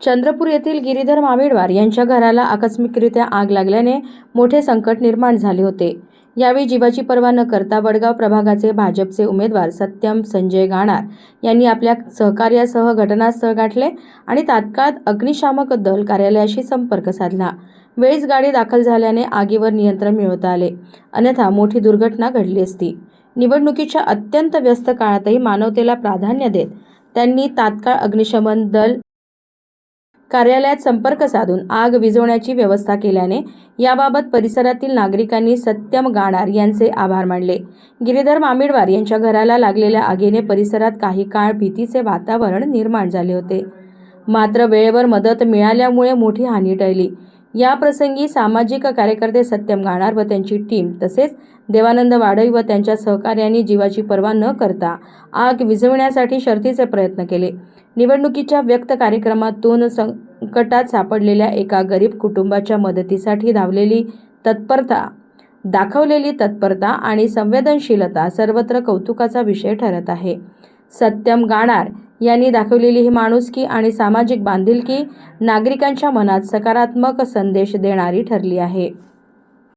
चंद्रपूर येथील गिरीधर मामिडवार यांच्या घराला आकस्मिकरित्या आग लागल्याने मोठे संकट निर्माण झाले होते. यावेळी जीवाची पर्वा न करता वडगाव प्रभागाचे भाजपचे उमेदवार सत्यम संजय गाणार यांनी आपल्या सहकार्यासह घटनास्थळ गाठले आणि तात्काळ अग्निशामक दल कार्यालयाशी संपर्क साधला. वेळीच गाडी दाखल झाल्याने आगीवर नियंत्रण मिळवता आले. अन्यथा मोठी दुर्घटना घडली असती. निवडणुकीच्या अत्यंत व्यस्त काळातही मानवतेला प्राधान्य देत त्यांनी तात्काळ अग्निशमन दल कार्यालयात संपर्क साधून आग विझवण्याची व्यवस्था केल्याने याबाबत परिसरातील नागरिकांनी सत्यम गाणार यांचे आभार मानले. गिरीधर मामिडवार यांच्या घराला लागलेल्या आगीने परिसरात काही काळ भीतीचे वातावरण निर्माण झाले होते. मात्र वेळेवर मदत मिळाल्यामुळे मोठी हानी टळली. या प्रसंगी सामाजिक कार्यकर्ते सत्यम गाणार व त्यांची टीम तसेच देवानंद वाडई व त्यांच्या सहकार्यांनी जीवाची पर्वा न करता आग विझवण्यासाठी शर्थीचे प्रयत्न केले. निवडणुकीच्या व्यक्त कार्यक्रमातून संकटात सापडलेल्या एका गरीब कुटुंबाच्या मदतीसाठी धावलेली तत्परता दाखवलेली तत्परता आणि संवेदनशीलता सर्वत्र कौतुकाचा विषय ठरत आहे. सत्यम गाणार यांनी दाखवलेली ही माणुसकी आणि सामाजिक बांधिलकी नागरिकांच्या मनात सकारात्मक संदेश देणारी ठरली आहे.